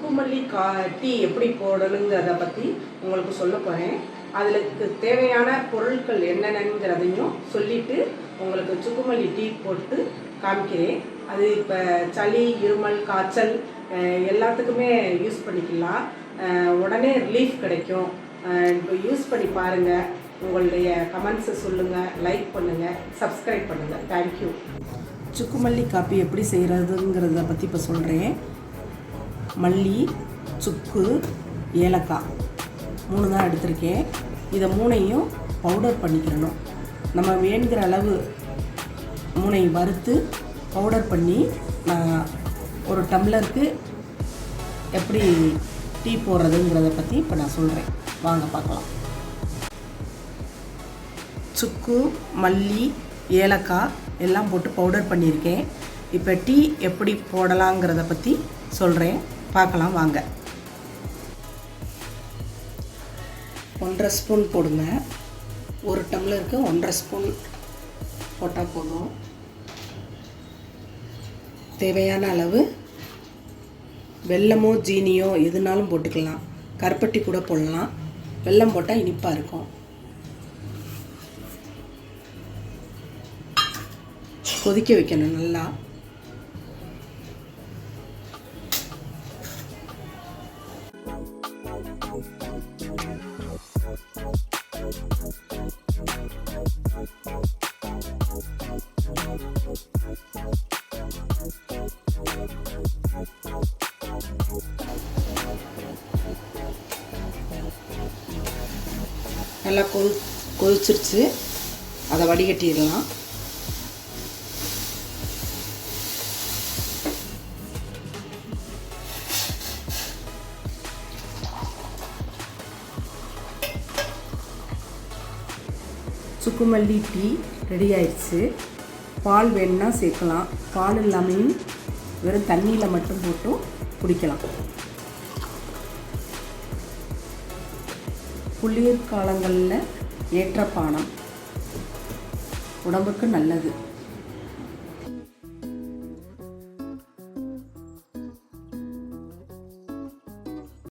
பூமல்லி கா டீ எப்படி போடணுங்கிறத பற்றி உங்களுக்கு சொல்ல போகிறேன் அதுக்கு தேவையான பொருட்கள் என்னென்னங்கிறதையும் சொல்லிட்டு உங்களுக்கு சுக்குமல்லி டீ போட்டு காமிக்கிறேன். அது இப்போ சளி இருமல் காய்ச்சல் எல்லாத்துக்குமே யூஸ் பண்ணிக்கலாம். உடனே ரிலீஃப் கிடைக்கும். இப்போ யூஸ் பண்ணி பாருங்கள் உங்களுடைய கமெண்ட்ஸை சொல்லுங்கள் லைக் பண்ணுங்கள் சப்ஸ்கிரைப் பண்ணுங்கள் தேங்க்யூ சுக்குமல்லி காப்பி எப்படி செய்கிறதுங்கிறத பற்றி இப்போ சொல்கிறேன் மல்லி சுக்கு ஏலக்காய். மூணு தான் எடுத்திருக்கேன். இதை மூணையும் பவுடர் பண்ணிக்கிறணும். நம்ம வேணுங்கிற அளவு மூனை வறுத்து பவுடர் பண்ணி நான் ஒரு டம்ளருக்கு எப்படி டீ போடுறதுங்கிறத பற்றி இப்போ நான் சொல்கிறேன் வாங்க பார்க்கலாம். சுக்கு மல்லி ஏலக்காய் எல்லாம் போட்டு பவுடர் பண்ணியிருக்கேன். இப்போ டீ எப்படி போடலாங்கிறத பற்றி சொல்கிறேன் பார்க்கலாம் வாங்க. ஒன்றரை ஸ்பூன் போடுங்க. ஒரு டம்ளருக்கு ஒன்றரை ஸ்பூன் போட்டால் போதும். தேவையான அளவு வெல்லமோ ஜீனியோ எதுனாலும் போட்டுக்கலாம். கருப்பட்டி கூட போடலாம். வெல்லம் போட்டால் இனிப்பாக இருக்கும். கொதிக்க வைக்கணும் நல்லா. நல்லா கொதி கொதிச்சிருச்சு. அதை வடிகட்டிடலாம். சுக்குமல்லி டீ ரெடி ஆயிடுச்சு பால் வேணும்னா சேர்க்கலாம். பால் இல்லாமையும் வெறும் தண்ணியில் மட்டும் போட்டும் குடிக்கலாம். குளிர்காலங்களில் ஏற்ற பானம் உடம்புக்கு நல்லது.